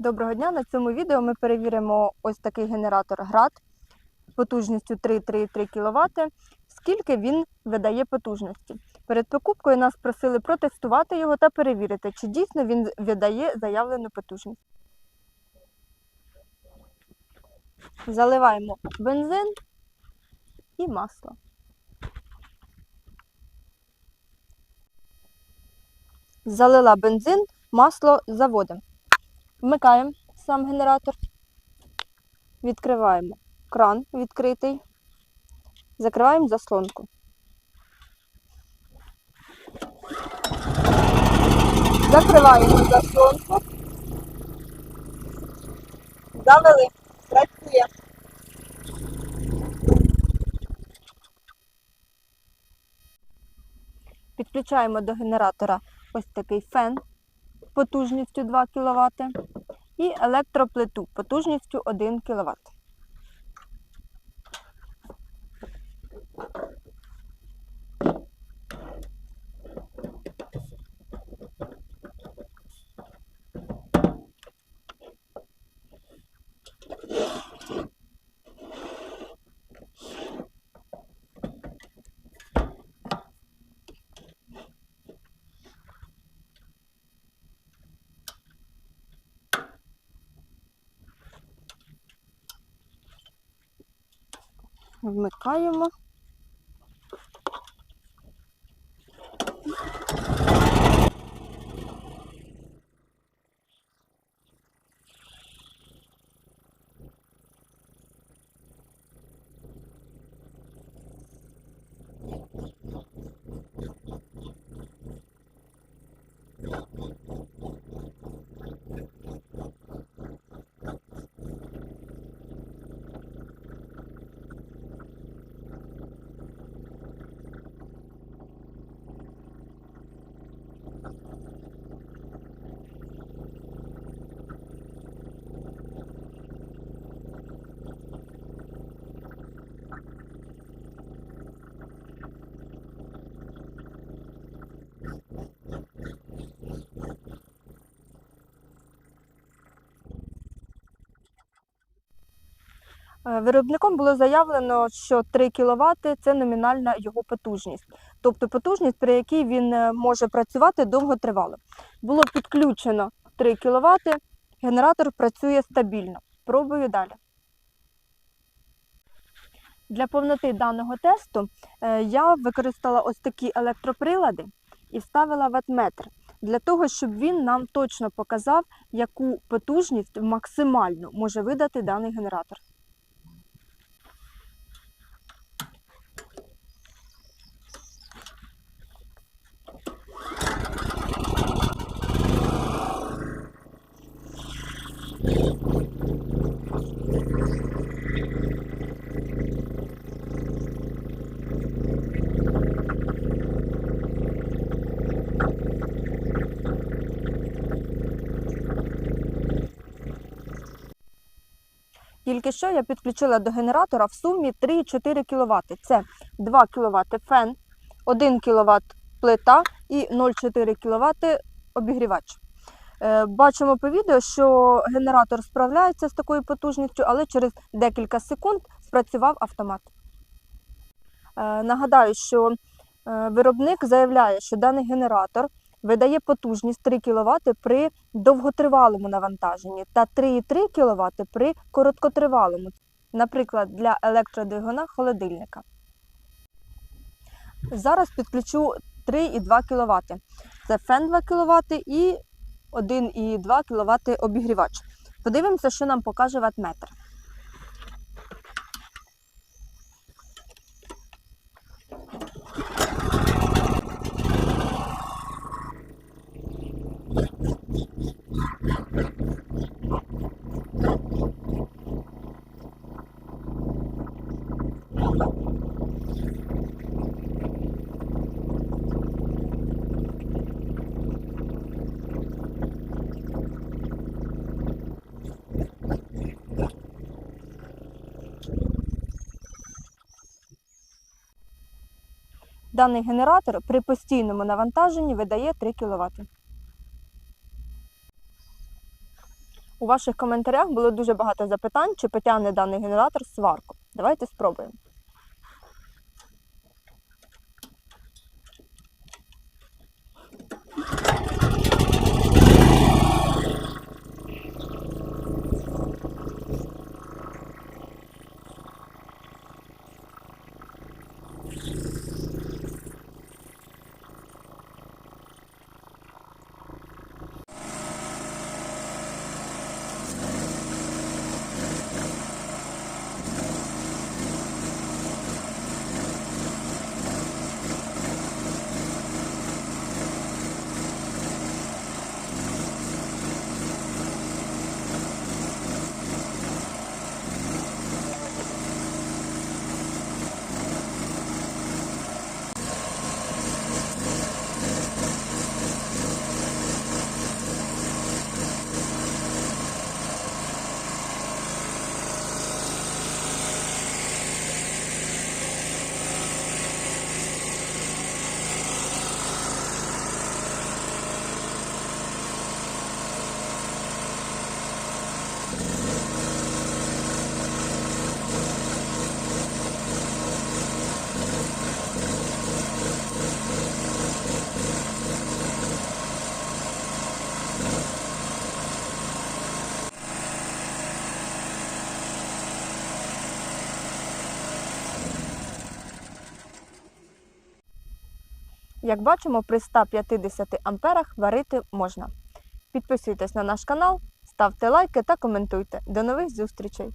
Доброго дня! На цьому відео ми перевіримо ось такий генератор град потужністю 3,3 кВт, скільки він видає потужності. Перед покупкою нас просили протестувати його та перевірити, чи дійсно він видає заявлену потужність. Заливаємо бензин і масло. Залила бензин, масло заводимо. Вмикаємо сам генератор. Відкриваємо кран відкритий. Закриваємо заслонку. Закриваємо заслонку. Завели. Працює. Підключаємо до генератора ось такий фен потужністю 2 кВт і електроплиту потужністю 1 кВт. Вмикаємо. Е, Виробником було заявлено, що 3 кВт це номінальна його потужність, тобто потужність, при якій він е, може працювати довготривало. Було підключено 3 кВт, генератор працює стабільно. Пробую далі. Для повноти даного тесту е, я використала ось такі електроприлади і вставила ватметр для того, щоб він нам точно показав, яку потужність максимальну може видати даний генератор. Тільки що я підключила до генератора в сумі 3,4 кВт. Це 2 кВт фен, 1 кВт плита і 0,4 кВт обігрівач. Е, Бачимо по відео, що генератор справляється з такою потужністю, але через декілька секунд спрацював автомат. Е, Нагадаю, що е, виробник заявляє, що даний генератор видає потужність 3 кВт при довготривалому навантаженні та 3,3 кВт при короткотривалому, наприклад, для електродвигуна холодильника. Зараз підключу 3,2 кВт. Це фен 2 кВт і 1,2 кВт обігрівач. Подивимося, що нам покаже ватметр. Даний генератор при постійному навантаженні видає 3 кВт. У ваших коментарях було дуже багато запитань, чи потягне даний генератор сварку. Давайте спробуємо. Як бачимо, при 150 амперах варити можна. Підписуйтесь на наш канал, ставте лайки та коментуйте. До нових зустрічей!